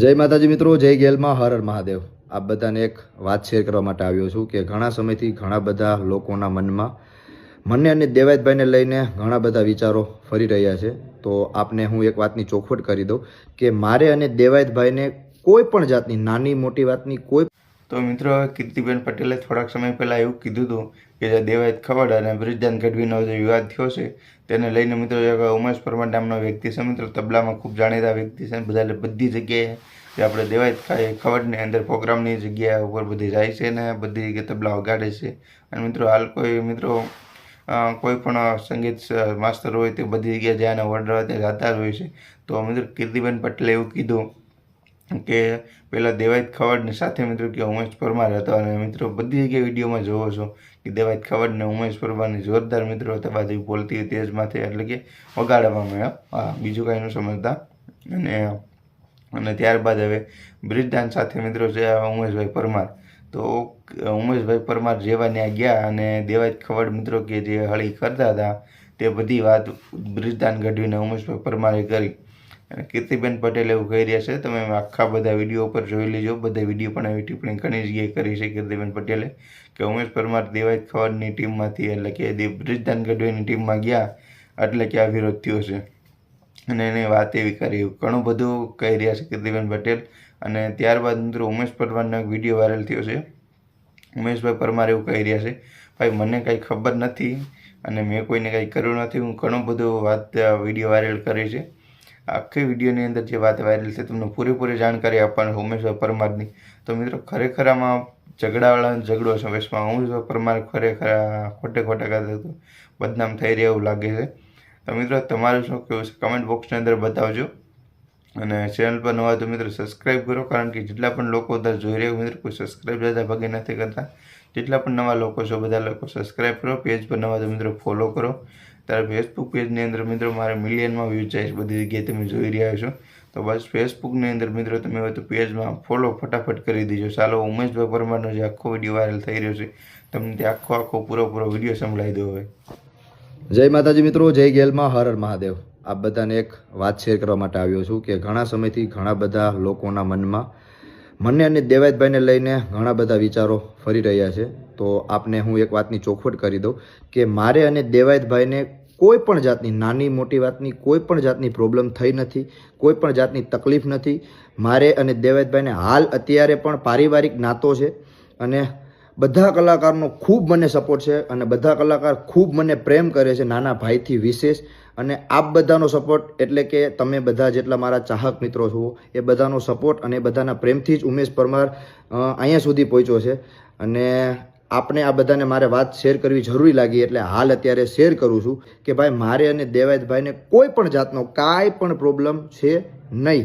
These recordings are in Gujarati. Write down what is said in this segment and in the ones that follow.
જય માતાજી મિત્રો, જય ગેલમાં, હર હર મહાદેવ. આપ બધાને એક વાત શેર કરવા માટે આવ્યો છું કે ઘણા સમયથી ઘણા બધા લોકોના મનમાં મને અને દેવાયતભાઈને લઈને ઘણા બધા વિચારો ફરી રહ્યા છે. તો આપને હું એક વાતની ચોખવટ કરી દઉં કે મારે અને દેવાયતભાઈને કોઈ પણ જાતની નાની મોટી વાતની કોઈ તો મિત્રો, કીર્તિબેન પટેલે થોડાક સમય પહેલાં એવું કીધું હતું કે જે દેવાયત ખવડ અને બ્રિજદાન ગઢવીનો જે વિવાદ થયો છે, તેને લઈને મિત્રો ઉમેશ પરમાર નામનો વ્યક્તિ છે. મિત્રો, તબલામાં ખૂબ જાણીતા વ્યક્તિ છે બધા બધી જગ્યાએ જે આપણે દેવાયત ખવડની અંદર પ્રોગ્રામની જગ્યા ઉપર બધી જાય છે ને બધી જગ્યાએ તબલા વગાડે છે. અને મિત્રો, હાલ કોઈ મિત્રો કોઈ પણ સંગીત માસ્તર હોય તે બધી જગ્યાએ જ્યાં ઓર્ડર હોય તે ગાતા જ હોય છે. તો મિત્રો, કીર્તિબેન પટેલે એવું કીધું કે પહેલાં દેવાયત ખવડની સાથે મિત્રો કે ઉમેશ પરમાર હતો અને મિત્રો બધી જગ્યાએ વિડીયોમાં જોવો છો કે દેવાયત ખવડને ઉમેશ પરમારની જોરદાર મિત્રો તબાજી બોલતી તેજમાંથી એટલે કે વગાડવામાં આવ્યા. બીજું કાંઈ ન સમજતા. અને અને ત્યારબાદ હવે બ્રિજદાન સાથે મિત્રો છે ઉમેશભાઈ પરમાર. તો, ઉમેશભાઈ પરમાર જેવા ત્યાં ગયા અને દેવાયત ખવડ મિત્રો કે જે હળી કરતા હતા, તે બધી વાત બ્રિજદાન ગઢવીને ઉમેશભાઈ પરમારે કરી. અને કીર્તિબેન પટેલ એવું કહી રહ્યા છે, તમે આખા બધા વીડિયો ઉપર જોઈ લેજો. બધા વીડિયો પણ આવી ટિપ્પણી ઘણી જગ્યાએ કરી છે કીર્તિબેન પટેલે કે ઉમેશ પરમાર દેવાયત ખવડની ટીમમાંથી એટલે કે બ્રિજદાન ગઢવીની ટીમમાં ગયા એટલે કે આ વિરોધ થયો છે. અને એને વાત એવી કરી, ઘણું બધું કહી રહ્યા છે કીર્તિબેન પટેલ. અને ત્યારબાદ મિત્રો ઉમેશ પરમારનો એક વીડિયો વાયરલ થયો છે. ઉમેશભાઈ પરમાર એવું કહી રહ્યા છે, ભાઈ, મને કાંઈ ખબર નથી અને મેં કોઈને કાંઈ કર્યું નથી. હું ઘણું બધું વાત, વીડિયો વાયરલ કરી છે. આખી વિડીયોની અંદર જે વાત વાયરલ છે, તમને પૂરેપૂરી જાણકારી આપવાની છે પરમારની. તો મિત્રો, ખરેખર આમાં ઝઘડાવાળા ઝઘડો છે વેશમાં ઉમેશભાઈ પરમાર ખરેખર ખોટે ખોટા કરતા તો બદનામ થઈ રહ્યા એવું લાગે છે. તો મિત્રો, તમારું શું કહેવું છે? કમેન્ટ બોક્સની અંદર બતાવજો. અને ચેનલ પર નવા તો મિત્રો સબસ્ક્રાઈબ કરો. કારણ કે જેટલા પણ લોકો અત્યારે જોઈ રહ્યા હોય મિત્રો, કોઈ સબસ્ક્રાઈબ જતા ભાગે નથી કરતા. જેટલા પણ નવા લોકો છો, બધા લોકો સબસ્ક્રાઈબ કરો. પેજ પર નવા તો મિત્રો ફોલો કરો. ત્યારે ફેસબુક પેજની અંદર મિત્રો મારે મિલિયનમાં વ્યૂઝ જાય બધી જગ્યાએ તમે જોઈ રહ્યા છો. તો બસ ફેસબુકની અંદર મિત્રો તમે હોય તો પેજમાં ફોલો ફટાફટ કરી દેજો. ચાલો ઉમેશભાઈ પરમારનો જે આખો વીડિયો વાયરલ થઈ રહ્યો છે, તમને તે આખો આખો પૂરો વીડિયો સંભળાવી દો હવે. જય માતાજી મિત્રો, જય ગેલમાં, હર હર મહાદેવ. આપ બધાને એક વાત શેર કરવા માટે આવ્યો છું કે ઘણા સમયથી ઘણા બધા લોકોના મનમાં મને અને દેવાયતભાઈને લઈને ઘણા બધા વિચારો ફરી રહ્યા છે. તો આપને હું એક વાતની ચોખવટ કરી દઉં કે મારે અને દેવાયતભાઈને કોઈ પણ જાતની નાની મોટી વાતની, કોઈ પણ જાતની પ્રોબ્લેમ થઈ નથી, કોઈ પણ જાતની તકલીફ નથી. મારે અને દેવાયતભાઈને હાલ અત્યારે પણ પારિવારિક નાતો છે અને બધા કલાકારનો ખૂબ મને સપોર્ટ છે અને બધા કલાકાર ખૂબ મને પ્રેમ કરે છે નાના ભાઈથી વિશેષ. અને આપ બધાનો સપોર્ટ એટલે કે તમે બધા જેટલા મારા ચાહક મિત્રો છો, એ બધાનો સપોર્ટ અને બધાના પ્રેમથી જ ઉમેશ પરમાર અહીંયા સુધી પહોંચ્યો છે. અને આપણે આ બધાને મારે વાત શેર કરવી જરૂરી લાગી એટલે હાલ અત્યારે શેર કરું છું કે ભાઈ, મારે અને દેવાયતભાઈને કોઈ પણ જાતનો કાંઈ પણ પ્રોબ્લેમ છે નહીં.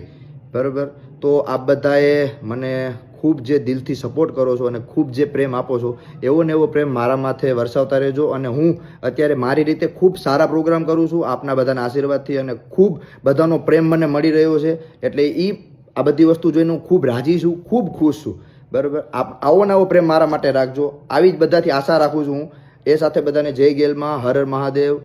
બરાબર? તો આ બધાએ મને ખૂબ જે દિલથી સપોર્ટ કરો છો અને ખૂબ જે પ્રેમ આપો છો, એવો ને એવો પ્રેમ મારા માથે વરસાવતા રહેજો અને હું અત્યારે મારી રીતે ખૂબ સારા પ્રોગ્રામ કરું છું આપના બધાના આશીર્વાદથી અને ખૂબ બધાનો પ્રેમ મને મળી રહ્યો છે. એટલે એ આ બધી વસ્તુ જોઈને હું ખૂબ રાજી છું, ખૂબ ખુશ છું. બરાબર? આપ આવો ને આવો પ્રેમ મારા માટે રાખજો. આવી જ બધાથી આશા રાખું છું. હું એ સાથે બધાને જય ગેલમાં, હર હર મહાદેવ.